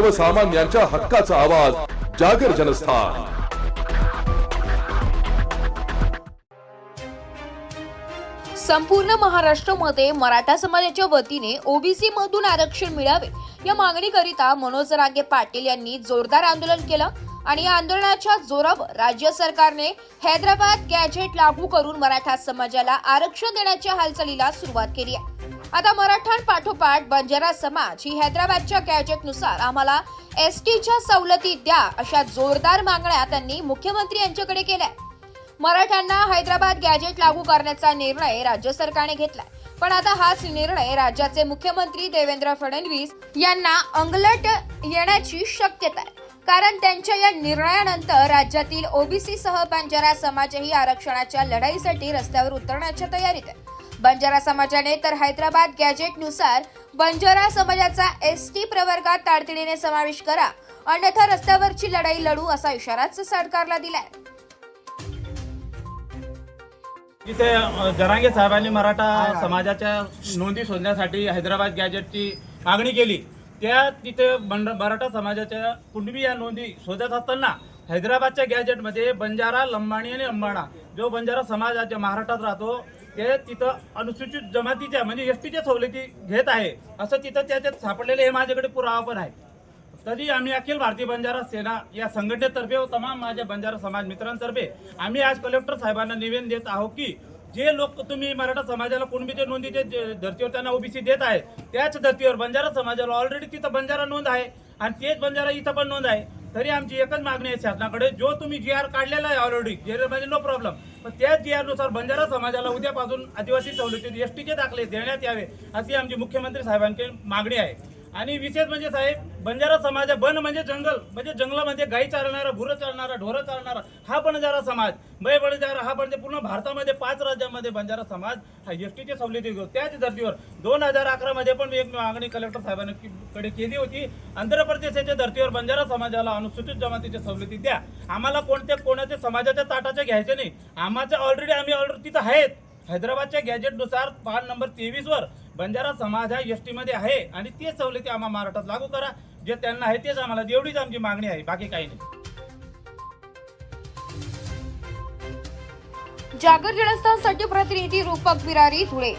सर्वसामान्यांच्या हक्काचा आवाज जागर जनस्थान. संपूर्ण महाराष्ट्रामध्ये मराठा समाजाच्या वतीने ओबीसी मधून आरक्षण मिळावे या मागणीकरिता मनोज रागे पाटील यांनी जोरदार आंदोलन केलं आणि या आंदोलनाच्या जोरावर राज्य सरकारने हैदराबाद गॅजेट लागू करून मराठा समाजाला आरक्षण देण्याच्या हालचालीला सुरुवात केली आहे. आता मराठांपाठोपाठ बंजारा समाज ही हैदराबादच्या गॅजेटनुसार आम्हाला एस टीच्या सवलती द्या अशा जोरदार मागण्या त्यांनी मुख्यमंत्री यांच्याकडे केल्या. मराठ्यांना हैदराबाद गॅजेट लागू करण्याचा निर्णय राज्य सरकारने घेतलाय. पण आता हाच निर्णय राज्याचे मुख्यमंत्री देवेंद्र फडणवीस यांना अंगलट येण्याची शक्यता आहे. कारण त्यांच्या या निर्णयानंतर राज्यातील ओबीसी सह बंजारा समाजही आरक्षणाच्या लढाईसाठी रस्त्यावर उतरण्याच्या तयारीत आहे. बंजारा समाजाने तर हैदराबाद गॅजेटनुसार बंजारा समाजाचा एस टी प्रवर्गात तातडीने समावेश करा. अन्यथा रस्त्यावरची लढाई लढू असा इशाराच सरकारला दिलाय. तिथे अ, जरांगे साहेबांनी मराठा समाजाच्या नोंदी शोधण्यासाठी हैदराबाद गॅजेटची मागणी केली. त्या तिथे बंड मराठा समाजाच्या कुणबी या नोंदी शोधत असताना हैदराबादच्या गॅजेटमध्ये बंजारा लंबाणी आणि अंबाणा जो बंजारा समाज आज महाराष्ट्रात राहतो ते तिथं अनुसूचित जमातीच्या म्हणजे एस टीच्या सवलती घेत आहे. असं तिथं त्याच्यात सापडलेले हे माझ्याकडे पुरावा पण आहे. तरी आम्ही अखिल भारतीय बंजारा सेना या संघटनेतर्फे व तमाम माझ्या बंजारा समाज मित्रांतर्फे आम्ही आज कलेक्टर साहेबांना निवेदन देत आहोत की जे लोक तुम्ही मराठा समाजाला कुणबीचे नोंदीचे जे धर्तीवर त्यांना ओबीसी देत आहे त्याच धर्तीवर बंजारा समाजाला ऑलरेडी तिथं बंजारा नोंद आहे आणि तेच बंजारा इथं पण नोंद आहे. तरी आमची एकच मागणी आहे शासनाकडे जो तुम्ही जी आर काढलेला आहे ऑलरेडी जे म्हणजे नो प्रॉब्लेम पण त्याच यानुसार बंजारा समाजाला उद्यापासून आदिवासी सवलती एस टीचे दाखले देण्यात यावे अशी आमची मुख्यमंत्री साहेबांची मागणी आहे. आणि विशेष म्हणजे साहेब बंजारा समाज बन म्हणजे जंगल म्हणजे जंगलामध्ये गाई चालणारा भुरं चालणारा ढोरं चालणारा हा बंजारा समाज. बै बंजारा हा म्हणजे पूर्ण भारतामध्ये पाच राज्यामध्ये बंजारा समाज हा एस टीच्या सवलती घेऊ त्याच धर्तीवर. दोन हजार अकरामध्ये पण एक मागणी कलेक्टर साहेबांकडे केली होती आंध्र प्रदेशाच्या धर्तीवर बंजारा समाजाला अनुसूचित जमातीच्या सवलती द्या. आम्हाला कोणत्या कोणाच्या समाजाच्या ताटाच्या घ्यायचे नाही. आम्हाला ऑलरेडी आम्ही ऑलरेडी तिथं आहेत. हैदराबादच्या गॅजेटनुसार पान नंबर तेवीसवर बंजारा समाज हा एसमध्ये आहे आणि ते सवलती आम्हाला महाराष्ट्रात लागू करा. जे त्यांना आहे तेच आम्हाला एवढीच आमची मागणी आहे. बाकी काही नाही. जागर जनस्थानसाठी प्रतिनिधी रूपक बिरारी धुळे.